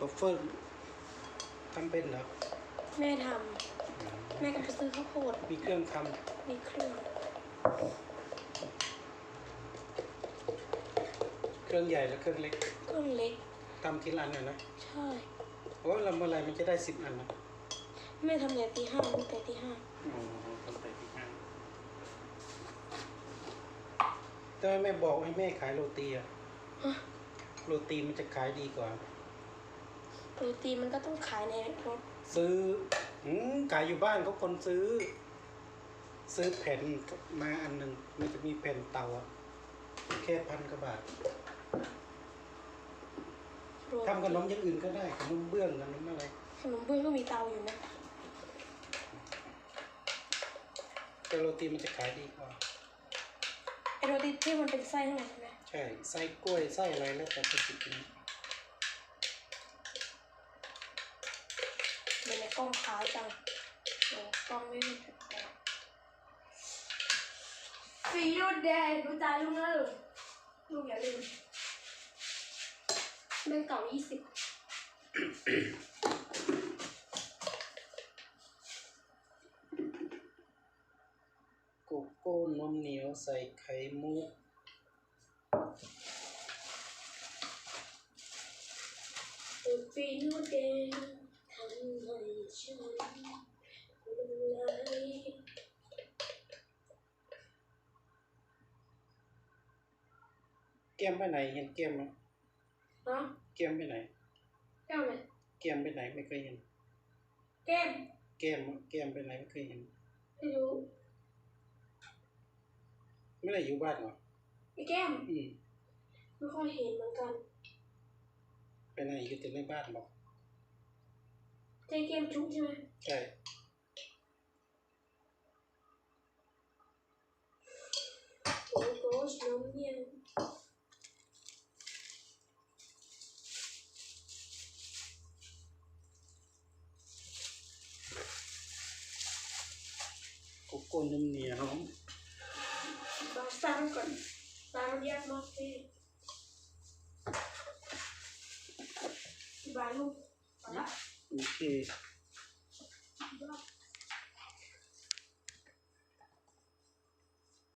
บัฟเฟิลทำเป็นเหรอแม่ทำแม่ก็ไปซื้อข้าวโพดมีเครื่องทมีเครื่องำเครื่องใหญ่และเครื่องเล็กเครื่องเล็ก ทำทีละอันนะนะใช่ โอ้ยลำอะไรมันจะได้สิบอันนะแม่ทำแต่ตีห้าตั้งแต่ตีห้าอ๋อทำไปที่ห้างทำไมแม่บอกให้แม่ขายโรตีอะฮะโรตีมันจะขายดีกว่า โรตีมันก็ต้องขายในรถซื้ออืมขายอยู่บ้านเขาคนซื้อ ซื้อแผ่นมาอันหนึ่งมันจะมีแผ่นเตาอะแค่พันกว่าบาทโรตีทำขนมอย่างอื่นก็ได้ขนมเบื้องขนมอะไรขนมเบื้องก็มีเตาอยู่นะแต่โรตีมันจะขายดีกว่าไอโรตีที่มันเป็นไส้ข้างในใช่ไหมใช่ไส้กล้วยไส้อะไรแล้วแต่จะกิน กล้องขาวจังโอ้กล้องไม่มีแผลสีดูแดงดูใจลุงนะลุงลุงอย่าลืมเรื่องเก่ายี่สิบโกโก้นมเหนียวใส่ไข่มุกสีดูแดง ทำให้ฉันหลงไหลแก้มไปไหนเห็นแก้มไหมเนาะแก้มไปไหนแก้วเลยแก้มไปไหนไม่เคยเห็น แก้มแก้มแก้มไปไหนไม่เคยเห็น ไม่รู้ ไม่ได้อยู่บ้านเหรอไอ้แก้มอืมไม่ค่อยเห็นเหมือนกัน ไปไหนอยู่แต่ในบ้านบอกใจแก้มจุ๊บใช่ไหมใช่โอ้ โหน้ำเย็นโกโก้นมเหนียวมาสร้างก่อนส ร้า